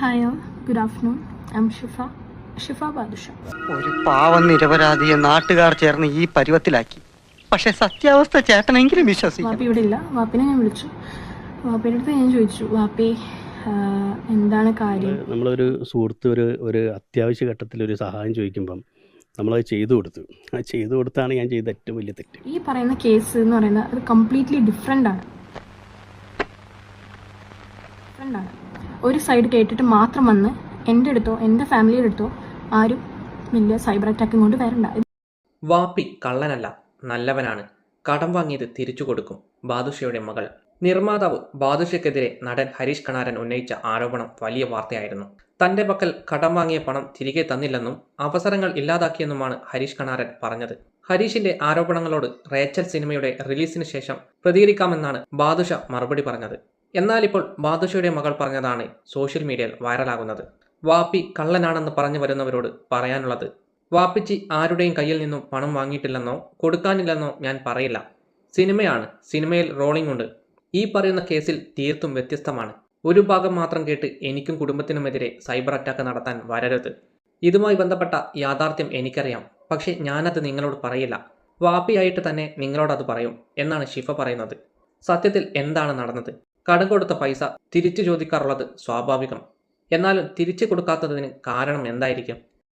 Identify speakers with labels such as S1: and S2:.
S1: Hi good afternoon. I'm Shifa. Shifa Badusha.
S2: ഒരു പാവം നിരപരാധിയെ നാട്ടുകാർ ചേർന്ന് ഈ പരുവത്തിലാക്കി. പക്ഷെ സത്യാവസ്ഥ ചേട്ടനെങ്കിലും വിശ്വസിക്കും
S1: വാപ്പി ഇവിടെ ഇല്ല. വാപ്പിനെ ഞാൻ വിളിച്ചു. വാപ്പിയുടെ അടുത്ത് ഞാൻ ചോദിച്ചു വാപ്പി എന്താണ് കാര്യം?
S3: നമ്മളൊരു സുഹൃത്ത് ഒരു ഒരു അത്യാവശ്യ ഘട്ടത്തിൽ ഒരു സഹായം ചോദിക്കുമ്പം നമ്മളത് ചെയ്തു കൊടുത്തു. ആ ചെയ്തു കൊടുത്താണ് ഞാൻ ചെയ്ത ഏറ്റവും വലിയ തെറ്റ്.
S1: ഈ പറയുന്ന കേസ് എന്ന് പറയുന്നത് അത് കംപ്ലീറ്റ്ലി ഡിഫറെന്റ് ആണ്. ഡിഫറെന്റ് ആണ്. ഒരു സൈഡ് കേട്ടിട്ട് മാത്രം വന്ന് എന്റെ അടുത്തോ എന്റെ ഫാമിലിയുടെ അടുത്തോ ആരും വലിയ സൈബർ അറ്റാക്കും കൊണ്ട് വരണ്ട.
S4: വാപ്പി കള്ളനല്ല നല്ലവനാണ്. കടം വാങ്ങിയത് തിരിച്ചു കൊടുക്കും ബാദുഷയുടെ മകൾ. നിർമ്മാതാവ് ബാദുഷയ്ക്കെതിരെ നടൻ ഹരീഷ് കണാരൻ ഉന്നയിച്ച ആരോപണം വലിയ വാർത്തയായിരുന്നു. തന്റെ പക്കൽ കടം വാങ്ങിയ പണം തിരികെ തന്നില്ലെന്നും അവസരങ്ങൾ ഇല്ലാതാക്കിയെന്നുമാണ് ഹരീഷ് കണാരൻ പറഞ്ഞത്. ഹരീഷിന്റെ ആരോപണങ്ങളോട് റേച്ചൽ സിനിമയുടെ റിലീസിന് ശേഷം പ്രതികരിക്കാമെന്നാണ് ബാദുഷ മറുപടി പറഞ്ഞത്. എന്നാൽ ഇപ്പോൾ ബാദുഷയുടെ മകൾ പറഞ്ഞതാണ് സോഷ്യൽ മീഡിയയിൽ വൈറലാകുന്നത്. വാപ്പി കള്ളനാണെന്ന് പറഞ്ഞു വരുന്നവരോട് പറയാനുള്ളത് വാപ്പിച്ചി ആരുടെയും കയ്യിൽ നിന്നും പണം വാങ്ങിയിട്ടില്ലെന്നോ കൊടുക്കാനില്ലെന്നോ ഞാൻ പറയില്ല. സിനിമയാണ് സിനിമയിൽ റോളിംഗ് ഉണ്ട്. ഈ പറയുന്ന കേസിൽ തീർത്തും വ്യത്യസ്തമാണ്. ഒരു ഭാഗം മാത്രം കേട്ട് എനിക്കും കുടുംബത്തിനുമെതിരെ സൈബർ അറ്റാക്ക് നടത്താൻ വരരുത്. ഇതുമായി ബന്ധപ്പെട്ട യാഥാർത്ഥ്യം എനിക്കറിയാം പക്ഷേ ഞാനത് നിങ്ങളോട് പറയില്ല. വാപ്പിയായിട്ട് തന്നെ നിങ്ങളോടത് പറയും എന്നാണ് ഷിഫ പറയുന്നത്. സത്യത്തിൽ എന്താണ് നടന്നത്? കടം കൊടുത്ത പൈസ തിരിച്ചു ചോദിക്കാറുള്ളത് സ്വാഭാവികം. എന്നാൽ തിരിച്ചു കൊടുക്കാത്തതിന് കാരണം എന്തായിരിക്കും?